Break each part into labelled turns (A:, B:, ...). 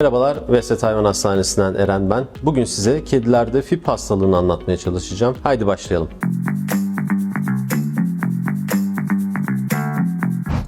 A: Merhabalar, Veslet Hayvan Hastanesi'nden Eren ben. Bugün size kedilerde FIP hastalığını anlatmaya çalışacağım. Haydi başlayalım.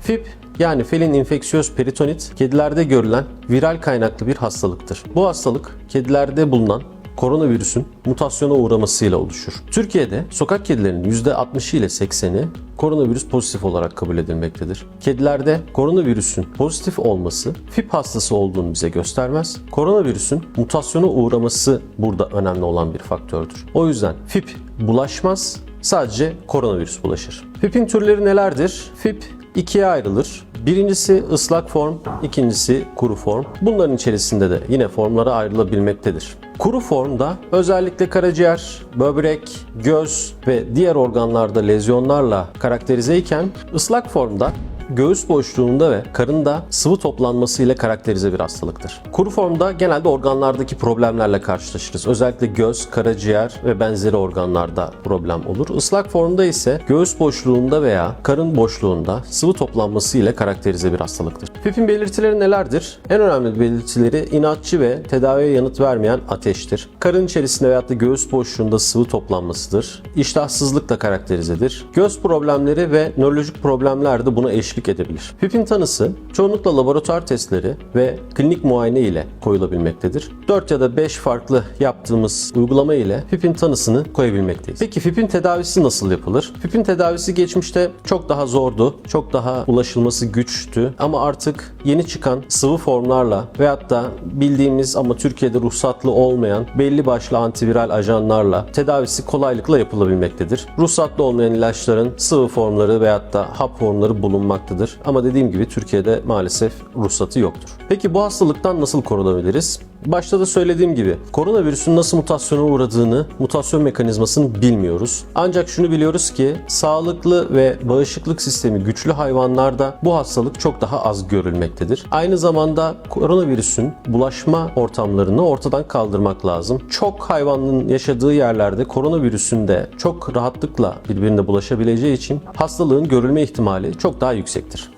A: FIP yani felin infeksiyöz peritonit kedilerde görülen viral kaynaklı bir hastalıktır. Bu hastalık kedilerde bulunan koronavirüsün mutasyona uğramasıyla oluşur. Türkiye'de sokak kedilerinin %60'ı ile 80'i koronavirüs pozitif olarak kabul edilmektedir. Kedilerde koronavirüsün pozitif olması FIP hastası olduğunu bize göstermez. Koronavirüsün mutasyona uğraması burada önemli olan bir faktördür. O yüzden FIP bulaşmaz, sadece koronavirüs bulaşır. FIP'in türleri nelerdir? FIP ikiye ayrılır. Birincisi ıslak form, ikincisi kuru form. Bunların içerisinde de yine formlara ayrılabilmektedir. Kuru formda özellikle karaciğer, böbrek, göz ve diğer organlarda lezyonlarla karakterize iken ıslak formda göğüs boşluğunda ve karında sıvı toplanmasıyla karakterize bir hastalıktır. Kuru formda genelde organlardaki problemlerle karşılaşırız. Özellikle göz, karaciğer ve benzeri organlarda problem olur. Islak formda ise göğüs boşluğunda veya karın boşluğunda sıvı toplanması ile karakterize bir hastalıktır. FIP'in belirtileri nelerdir? En önemli belirtileri inatçı ve tedaviye yanıt vermeyen ateştir. Karın içerisinde veyahut da göğüs boşluğunda sıvı toplanmasıdır. İştahsızlıkla karakterizedir. Göz problemleri ve nörolojik problemler de buna eşlik edebilir. FIP'in tanısı çoğunlukla laboratuvar testleri ve klinik muayene ile koyulabilmektedir. 4 ya da 5 farklı yaptığımız uygulama ile FIP'in tanısını koyabilmekteyiz. Peki FIP'in tedavisi nasıl yapılır? FIP'in tedavisi geçmişte çok daha zordu, çok daha ulaşılması güçtü ama artık yeni çıkan sıvı formlarla veyahut da bildiğimiz ama Türkiye'de ruhsatlı olmayan belli başlı antiviral ajanlarla tedavisi kolaylıkla yapılabilmektedir. Ruhsatlı olmayan ilaçların sıvı formları veyahut da hap formları bulunmaktadır. Ama dediğim gibi Türkiye'de maalesef ruhsatı yoktur. Peki bu hastalıktan nasıl korunabiliriz? Başta da söylediğim gibi koronavirüsün nasıl mutasyona uğradığını, mutasyon mekanizmasını bilmiyoruz. Ancak şunu biliyoruz ki sağlıklı ve bağışıklık sistemi güçlü hayvanlarda bu hastalık çok daha az görülmektedir. Aynı zamanda koronavirüsün bulaşma ortamlarını ortadan kaldırmak lazım. Çok hayvanın yaşadığı yerlerde koronavirüsün de çok rahatlıkla birbirine bulaşabileceği için hastalığın görülme ihtimali çok daha yüksektir.